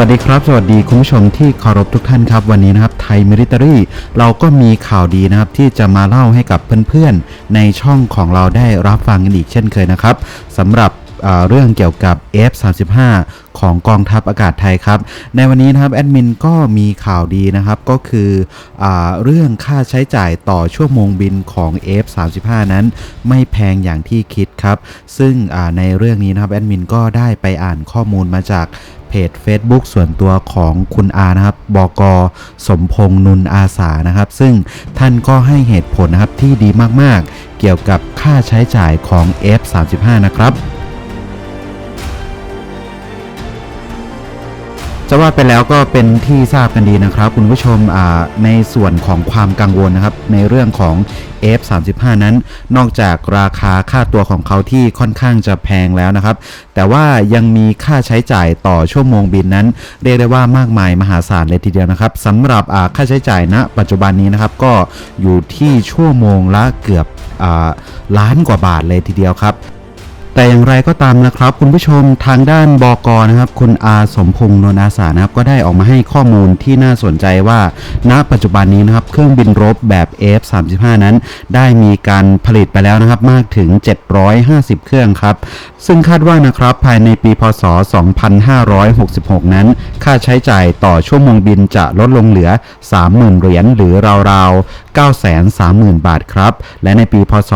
สวัสดีครับ สวัสดีคุณผู้ชมที่เคารพทุกท่านครับ วันนี้นะครับไทยมิลิ t รีเราก็มีข่าวดีนะครับที่จะมาเล่าให้กับเพื่อนๆ ในช่องของเราได้รับฟังกันอีกเช่นเคยนะครับสำหรับเรื่องเกี่ยวกับ F35 ของกองทัพอากาศไทยครับ ในวันนี้นะครับแอดมินก็มีข่าวดีนะครับก็คืออเรื่องค่าใช้จ่ายต่อชั่วโมงบินของ F35 นั้น ไม่แพงอย่างที่คิดครับ ซึ่งในเรื่องนี้นะครับแอดมินก็ได้ไปอ่านข้อมูลมาจาก เพจ Facebook ส่วนตัวของคุณอานะครับบกสมพงษ์นุนอาสานะครับ ซึ่งท่านก็ให้เหตุผลนะครับที่ดีมากๆ เกี่ยวกับค่าใช้จ่ายของ F35 นะครับ จะว่าไปแล้วก็เป็นที่ทราบกันดีนะครับ คุณผู้ชมอ่าในส่วนของความกังวลนะครับ ในเรื่องของ F35 นั้น นอกจากราคาค่าตัวของเขาที่ค่อนข้างจะแพงแล้วนะครับ แต่ว่ายังมีค่าใช้จ่ายต่อชั่วโมงบินนั้น เรียกได้ว่ามากมายมหาศาลเลยทีเดียวนะครับสำหรับค่าใช้จ่ายณปัจจุบันนี้นะครับ ก็อยู่ที่ชั่วโมงละเกือบอ่าล้านกว่าบาทเลยทีเดียวครับ แต่อย่างไรก็ตามนะครับ คุณผู้ชมทางด้านบกนะครับ คุณอาสมพงษ์นนอาสานะครับ ก็ได้ออกมาให้ข้อมูลที่น่าสนใจว่า ณ ปัจจุบันนี้นะครับ เครื่องบินรบแบบ F35 นั้น ได้มีการผลิตไปแล้วนะครับ มากถึง 750 เครื่องครับ ซึ่งคาดว่านะครับ ภายในปี พศ 2566 นั้น ค่าใช้จ่ายต่อชั่วโมงบินจะลดลงเหลือ 30,000 เหรียญหรือราวๆ930,000 บาทครับ และในปี พศ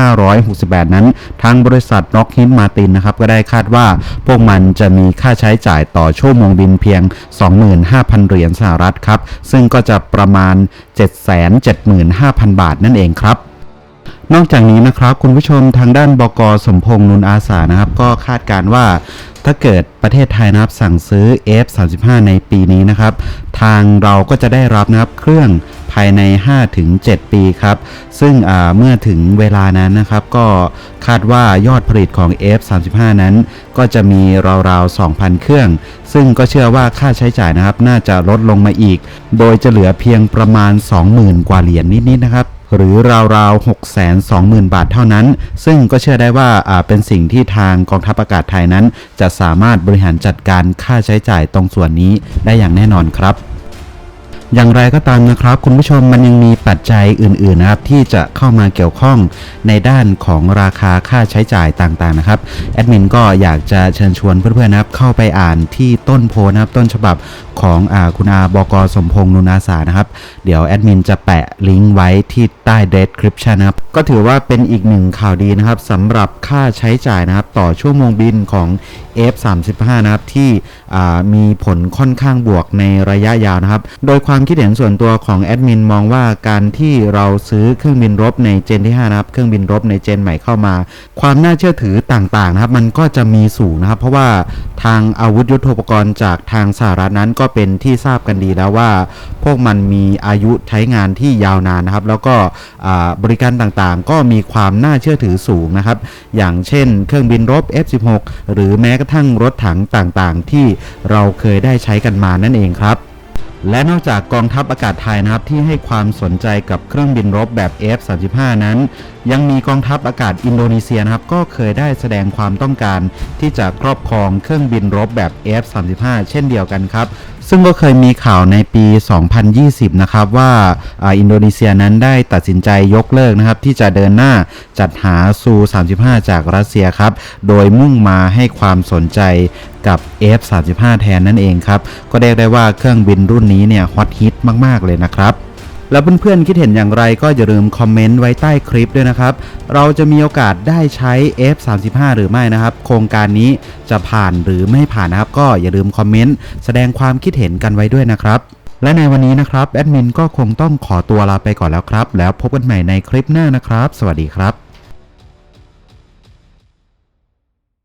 2568 นั้น ทางบริษัท Lockheed Martin นะครับก็ได้คาดว่าพวกมันจะมีค่าใช้จ่ายต่อชั่วโมงบินเพียง 25,000 เหรียญสหรัฐครับ ซึ่งก็จะประมาณ 775,000 บาทนั่นเองครับนอกจากนี้นะครับคุณผู้ชมทางด้านบกสมพงษ์นุนอาสานะครับ ก็คาดการว่าถ้าเกิดประเทศไทยนะครับสั่งซื้อ F35 ในปีนี้นะครับ ทางเราก็จะได้รับนะครับเครื่อง ภายใน 5-7 ปีครับ ซึ่งเมื่อถึงเวลานั้นนะครับ ก็คาดว่ายอดผลิตของ F35 นั้น ก็จะมีราวๆ 2,000 เครื่อง ซึ่งก็เชื่อว่าค่าใช้จ่ายนะครับ น่าจะลดลงมาอีก โดยจะเหลือเพียงประมาณ 20,000 กว่าเหรียญนิดๆนะครับหรือราวๆ 6 2 0 0 0 0 บาทเท่านั้น ซึ่งก็เชื่อได้ว่าเป็นสิ่งที่ทางกองทัพอากาศไทยนั้น จะสามารถบริหารจัดการค่าใช้จ่ายตรงส่วนนี้ได้อย่างแน่นอนครับ อย่างไรก็ตามนะครับ คุณผู้ชมมันยังมีปัจจัยอื่นๆนะครับที่จะเข้ามาเกี่ยวข้องในด้านของราคาค่าใช้จ่ายต่างๆนะครับแอดมินก็อยากจะเชิญชวนเพื่อนๆนะครับเข้าไปอ่านที่ต้นโพนะครับต้นฉบับของอคุณอาบกสมพงษ์นุนาสานะครับ เดี๋ยวแอดมินจะแปะลิงก์ไว้ที่ใต้ description นะครับ ก็ถือว่าเป็นอีกหนึ่งข่าวดีนะครับสำหรับค่าใช้จ่ายนะครับ ต่อชั่วโมงบินของ F35 นะครับ ที่มีผลค่อนข้างบวกในระยะยาวนะครับ โดยความคิดเห็นส่วนตัวของแอดมินมองว่าการที่เราซื้อเครื่องบินรบในเจนที่5นะครับเครื่องบินรบในเจนใหม่เข้ามา ความน่าเชื่อถือต่างๆนะครับ มันก็จะมีสูงนะครับ เพราะว่าทางอาวุธยุทโธปกรณ์จากทางสหรัฐนั้นก็็เป็นที่ทราบกันดีแล้วว่า พวกมันมีอายุใช้งานที่ยาวนานนะครับ แล้วก็บริการต่างๆ ก็มีความน่าเชื่อถือสูงนะครับ อย่างเช่น เครื่องบินรบ F16 หรือแม้กระทั่งรถถังต่างๆ ที่เราเคยได้ใช้กันมานั่นเองครับและนอกจากกองทัพอากาศไทยนะครับที่ให้ความสนใจกับเครื่องบินรบแบบ F35 นั้น ยังมีกองทัพอากาศอินโดนีเซียนะครับก็เคยได้แสดงความต้องการที่จะครอบครองเครื่องบินรบแบบ F35 เช่นเดียวกันครับ ซึ่งก็เคยมีข่าวในปี 2020 นะครับว่าอินโดนีเซียนั้นได้ตัดสินใจยกเลิกนะครับที่จะเดินหน้าจัดหาซู 35 จากรัสเซียครับ โดยมุ่งมาให้ความสนใจกับ F35 แทนนั่นเองครับ ก็เรียกได้ว่าเครื่องบินรุ่นนี้เนี่ยฮอตฮิตมาก ๆ เลยนะครับ แล้วเพื่อนๆคิดเห็นอย่างไรก็อย่าลืมคอมเมนต์ไว้ใต้คลิปด้วยนะครับ เราจะมีโอกาสได้ใช้ F35 หรือไม่นะครับ โครงการนี้จะผ่านหรือไม่ผ่านนะครับ ก็อย่าลืมคอมเมนต์แสดงความคิดเห็นกันไว้ด้วยนะครับและในวันนี้นะครับแอดมินก็คงต้องขอตัวลาไปก่อนแล้วครับ แล้วพบกันใหม่ในคลิปหน้านะครับ สวัสดีครับ